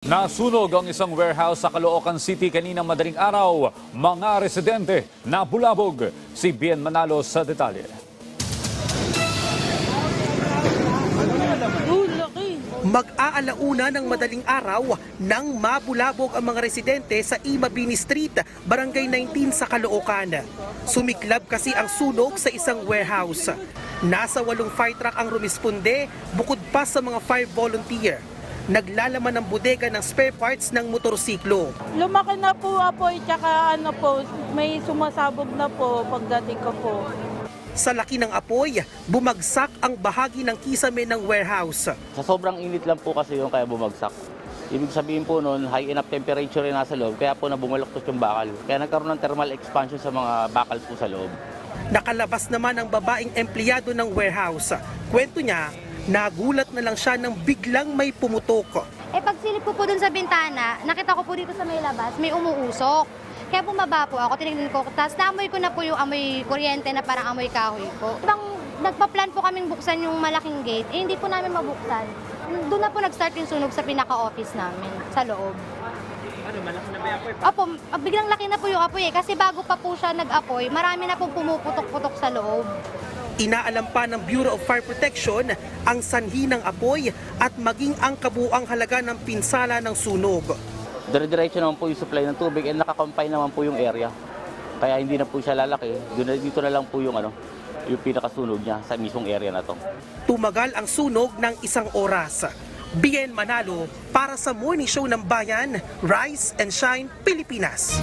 Nasunog ang isang warehouse sa Caloocan City kaninang madaling araw. Mga residente na bulabog. Si Bien Manalo sa detalye. Mag-aalauna ng madaling araw nang mabulabog ang mga residente sa Imabini Street, Barangay 19 sa Caloocan. Sumiklab kasi ang sunog sa isang warehouse. Nasa walong fire truck ang rumisponde bukod pa sa mga fire volunteer. Naglalaman ng bodega ng spare parts ng motorsiklo. Lumaki na po apoy, tsaka ano po, may sumasabog na po pagdating ko po. Sa laki ng apoy, bumagsak ang bahagi ng kisame ng warehouse. Sa sobrang init lang po kasi yung kaya bumagsak. Ibig sabihin po noon, high enough temperature rin nasa loob, kaya po na bumaluktot yung bakal. Kaya nagkaroon ng thermal expansion sa mga bakal po sa loob. Nakalabas naman ang babaeng empleyado ng warehouse. Kwento niya, nagulat na lang siya nang biglang may pumutok. Eh pagsilip ko po dun sa bintana, nakita ko po dito sa may labas, may umuusok. Kaya bumaba po ako, tinignan ko. Tapos naamoy ko na po yung amoy kuryente na parang amoy kahoy po. Bang nagpa-plan po kaming buksan yung malaking gate, eh hindi po namin mabuksan. Doon na po nag-start yung sunog sa pinaka-office namin, sa loob. Ano, malaki na ba yung apoy? Opo, biglang laki na po yung apoy eh. Kasi bago pa po siya nag-apoy, marami na pong pumuputok-putok sa loob. Inaalam pa ng Bureau of Fire Protection ang sanhi ng apoy at maging ang kabuang halaga ng pinsala ng sunog. Dire-diretso naman po yung supply ng tubig and nakakompine naman po yung area. Kaya hindi na po siya lalaki. Dito na lang po yung ano, yung pinakasunog niya sa mismong area na to. Tumagal ang sunog ng isang oras. Bien Manalo para sa Morning Show ng Bayan, Rise and Shine, Pilipinas.